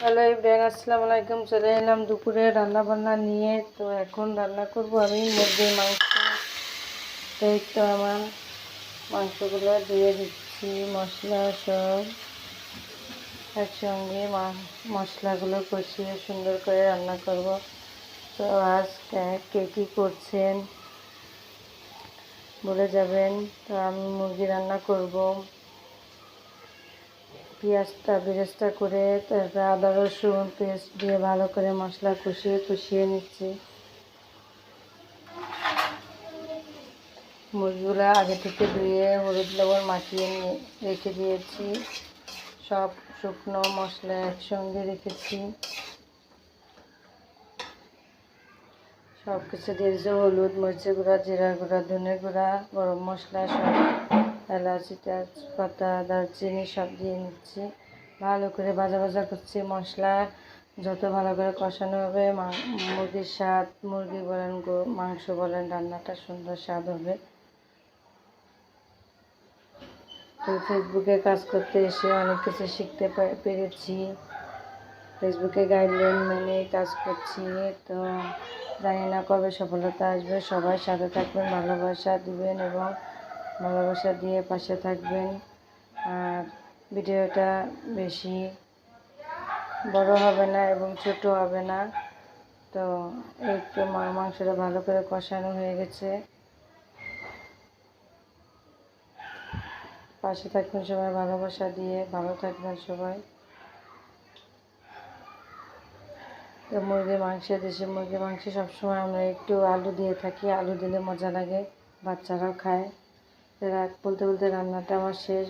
Hello Ibrahim আসসালামু আলাইকুম। চলে এলাম দুপুরে রান্না বান্না নিয়ে। তো এখন রান্না করব আমি মুরগির মাংস। এই তো আমার মাংসগুলো দিয়ে দিচ্ছি, মশলা সব। একসঙ্গে মশলাগুলো কষিয়ে সুন্দর করে রান্না করব। তো আজ কে কী করছেন বলে যাবেন। তো আমি মুরগি রান্না করব। পেঁয়াজটা বেরেস্তা করে, তারপরে আদা, রসুন পেস্ট দিয়ে ভালো করে মশলা কষিয়ে কষিয়ে নিচ্ছি। মুরগিগুলো আগে থেকে ধুয়ে হলুদ লবণ মাখিয়ে নিয়ে রেখে দিয়েছি। সব শুকনো মশলা একসঙ্গে রেখেছি। সব কিছু দিয়েছি হলুদ, মরিচের গুঁড়া জিরা গুঁড়া ধনে গুঁড়া, গরম মশলা সব এলাচি, তেজপাতা, দারচিনি সব দিয়ে নিচ্ছি। ভালো করে ভাজা ভাজা করছি। মশলা যত ভালো করে কষানো হবে মুরগির স্বাদ, মুরগি বলেন মাংস বলেন, রান্নাটা সুন্দর স্বাদ হবে। তো ফেসবুকে কাজ করতে এসে অনেক কিছু শিখতে পেরেছি। ফেসবুকে গাইডলাইন মেনে কাজ করছি। তো জানি না কবে সফলতা আসবে। সবাই সাথে থাকবেন, ভালোবাসা দিবেন এবং ভালোবাসা দিয়ে পাশে থাকবেন। আর ভিডিওটা বেশি বড় হবে না এবং ছোট হবে না। তো মা- মাংসটা ভালো করে কষানো হয়ে গেছে। পাশে থাকবেন সবাই, ভালোবাসা দিয়ে ভালো থাকবেন সবাই। তো মুরগির মাংসে, দেশি মুরগির মাংসে সবসময় আমরা একটু আলু দিয়ে থাকি। আলু দিলে মজা লাগে, বাচ্চারাও খায়। রাত বলতে বলতে রান্নাটা আমার শেষ।